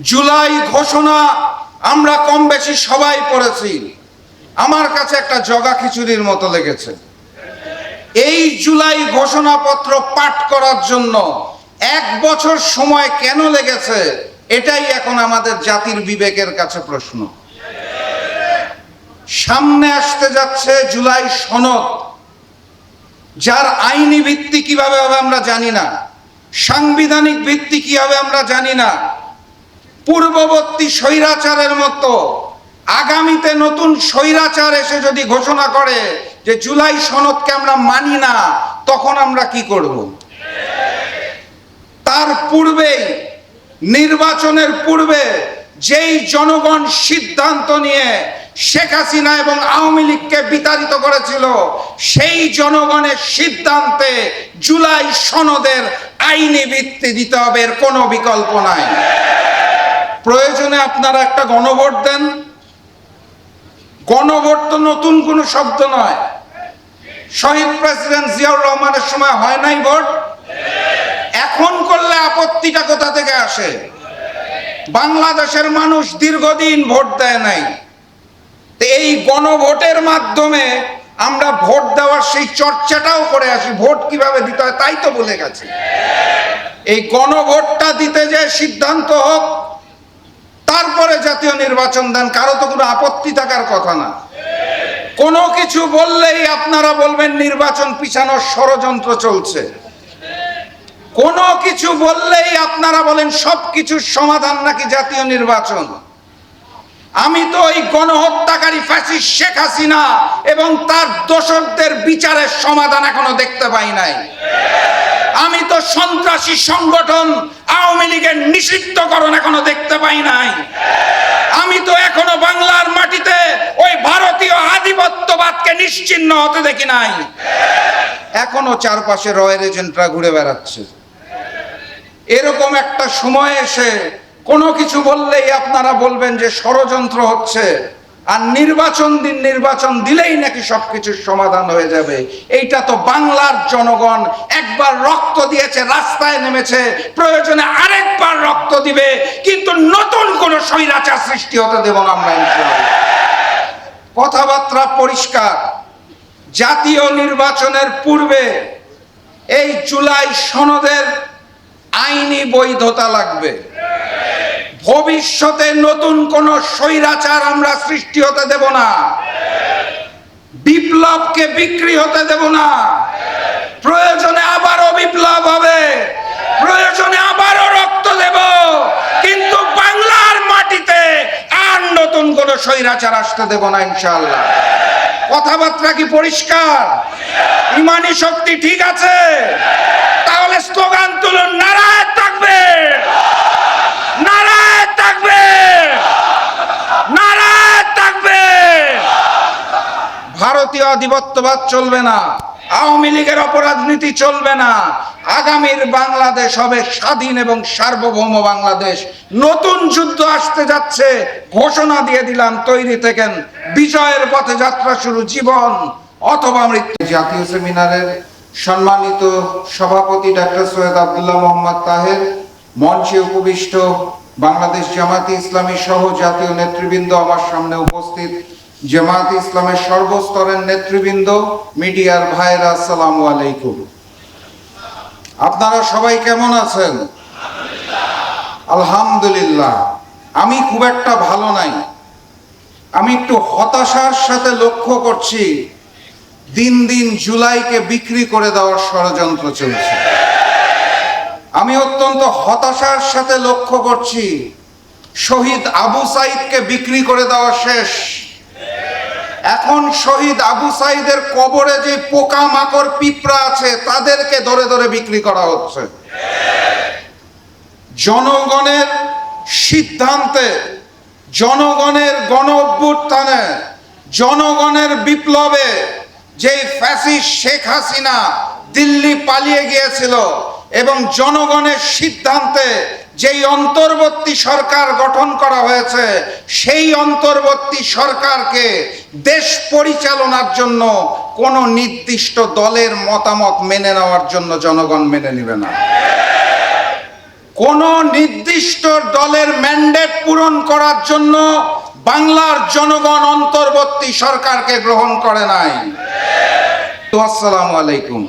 জুলাই ঘোষণা আমরা কম বেশি সবাই পড়েছি। আমার কাছে একটা জগা খিচুড়ির মতো লেগেছে। এই জুলাই ঘোষণাপত্র পাঠ করার জন্য এক বছর সময় কেন লেগেছে, এটাই এখন আমাদের জাতির বিবেকের কাছে প্রশ্ন। সামনে আসতে যাচ্ছে জুলাই সনদ। যার আইনি ভিত্তি কীভাবে হবে আমরা জানি না। সাংবিধানিক ভিত্তি কি হবে আমরা জানি না। পূর্ববর্তী স্বৈরাচারের মতো আগামীতে নতুন স্বৈরাচার এসে যদি ঘোষণা করে যে জুলাই সনদকে আমরা মানি না, তখন আমরা কি করব? তার পূর্বেই, নির্বাচনের পূর্বে যেই জনগণ সিদ্ধান্ত নিয়ে শেখ হাসিনা এবং আওয়ামী লীগকে বিতাড়িত করেছিল, সেই জনগণের সিদ্ধান্তে জুলাই সনদের আইনি ভিত্তি দিতে হবে, এর কোনো বিকল্প নাই। প্রয়োজনে আপনারা একটা গণভোট দেন। গণভোট তো নতুন কোনো শব্দ নয়। শহীদ প্রেসিডেন্ট জিয়াউর রহমানের সময় হয় নাই ভোট? এখন করলে আপত্তিটা কোথা থেকে আসে? বাংলাদেশের মানুষ দীর্ঘদিন ভোট দেয় নাই। এই গণভোটের মাধ্যমে আমরা ভোট দেওয়ার সেই চর্চাটাও করে আসি। ভোট কীভাবে দিতে হয় তাই তো বলে গেছে। এই গণভোটটা দিতে যে সিদ্ধান্ত হোক জাতীয় নির্বাচন দেন, কারও তো কোনো আপত্তি থাকার কথা না। কোনো কিছু বললেই আপনারা বলবেন নির্বাচন পিছানোর ষড়যন্ত্র চলছে। কোনো কিছু বললেই আপনারা বলেন সব কিছুর সমাধান নাকি জাতীয় নির্বাচন। আমি তো ওই গণহত্যাকারী ফ্যাসিস্ট শেখ হাসিনা এবং তার দোষকদের বিচারের সমাধান এখনও দেখতে পাই নাই। আমি তো সন্ত্রাসী সংগঠন আওয়ামী লীগের নিষিদ্ধকরণ এখনও দেখতে পাই নাই। আমি তো এখনও বাংলার মাটিতে ওই ভারতীয় আধিপত্যবাদকে নিশ্চিহ্ন হতে দেখি নাই। এখনও চারপাশে রয়্যাল এজেন্টরা ঘুরে বেড়াচ্ছে। এরকম একটা সময় এসে কোনো কিছু বললেই আপনারা বলবেন যে ষড়যন্ত্র হচ্ছে। আর নির্বাচন দিন নির্বাচন দিলেই নাকি সবকিছুর সমাধান হয়ে যাবে। এইটা তো বাংলার জনগণ একবার রক্ত দিয়েছে, রাস্তায় নেমেছে, প্রয়োজনে আরেকবার রক্ত দিবে, কিন্তু নতুন কোনো স্বৈরাচার সৃষ্টি হতে দেব না আমরা কথাবার্তা পরিষ্কার। জাতীয় নির্বাচনের পূর্বে এই জুলাই সনদের আইনি বৈধতা লাগবে। ভবিষ্যতে নতুন কোন স্বৈরাচার আমরা সৃষ্টি হতে দেব না। বিপ্লবকে বিক্রি হতে দেব না। প্রয়োজনে আবারও বিপ্লব হবে। প্রয়োজনে আবারও রক্ত দেব। কিন্তু বাংলার মাটিতে আর নতুন কোন স্বৈরাচার আসতে দেব না ইনশাল্লাহ কথাবার্তা কি পরিষ্কার? ইমানি শক্তি ঠিক আছে? তাহলে স্লোগান তুলুন, নারায় ভারতীয় আধিপত্যবাদ চলবে না, আওয়ামী লীগের অপরাজনীতি চলবে না, আগামীর বাংলাদেশ হবে স্বাধীন এবং সার্বভৌম বাংলাদেশ। নতুন যুদ্ধ আসতে যাচ্ছে, ঘোষণা দিয়ে দিলাম, তৈরি থেকেন বিজয়ের পথে যাত্রা শুরু, জীবন অথবা মৃত্যু। জাতীয় সেমিনারের সম্মানিত সভাপতি ডাক্তার সৈয়দ আব্দুল্লাহ মোহাম্মদ তাহের, মঞ্চে উপবিষ্ট বাংলাদেশ জামাতি ইসলামী সহ জাতীয় নেতৃবৃন্দ আমার সামনে উপস্থিত। জামাত ইসলামের সর্বস্তরের নেতৃবৃন্দ, মিডিয়ার ভাইরা, আসসালামু আলাইকুম। আপনারা সবাই কেমন আছেন? আলহামদুলিল্লাহ। আমি খুব একটা ভালো নাই। আমি একটু হতাশার সাথে লক্ষ্য করছি, দিন দিন জুলাইকে বিক্রি করে দেওয়ার ষড়যন্ত্র চলছে। আমি অত্যন্ত হতাশার সাথে লক্ষ্য করছি, শহীদ আবু সাইদকে বিক্রি করে দেওয়া শেষ। এখন শহীদ আবু সাইদের কবরে যে পোকা মাকড় পিঁপড়া আছে, তাদেরকে ধরে ধরে বিক্রি করা হচ্ছে। জনগণের সিদ্ধান্তে, জনগণের গণ অভ্যুত্থানে জনগণের বিপ্লবে যে ফ্যাসিস্ট শেখ হাসিনা দিল্লি পালিয়ে গিয়েছিল এবং জনগণের সিদ্ধান্তে যেই অন্তর্বর্তী সরকার গঠন করা হয়েছে, সেই অন্তর্বর্তী সরকারকে দেশ পরিচালনার জন্য কোনো নির্দিষ্ট দলের মতামত মেনে নেওয়ার জন্য জনগণ মেনে নেবে না। কোন নির্দিষ্ট দলের ম্যান্ডেট পূরণ করার জন্য বাংলার জনগণ অন্তর্বর্তী সরকারকে গ্রহণ করে নাই। আসসালামু আলাইকুম।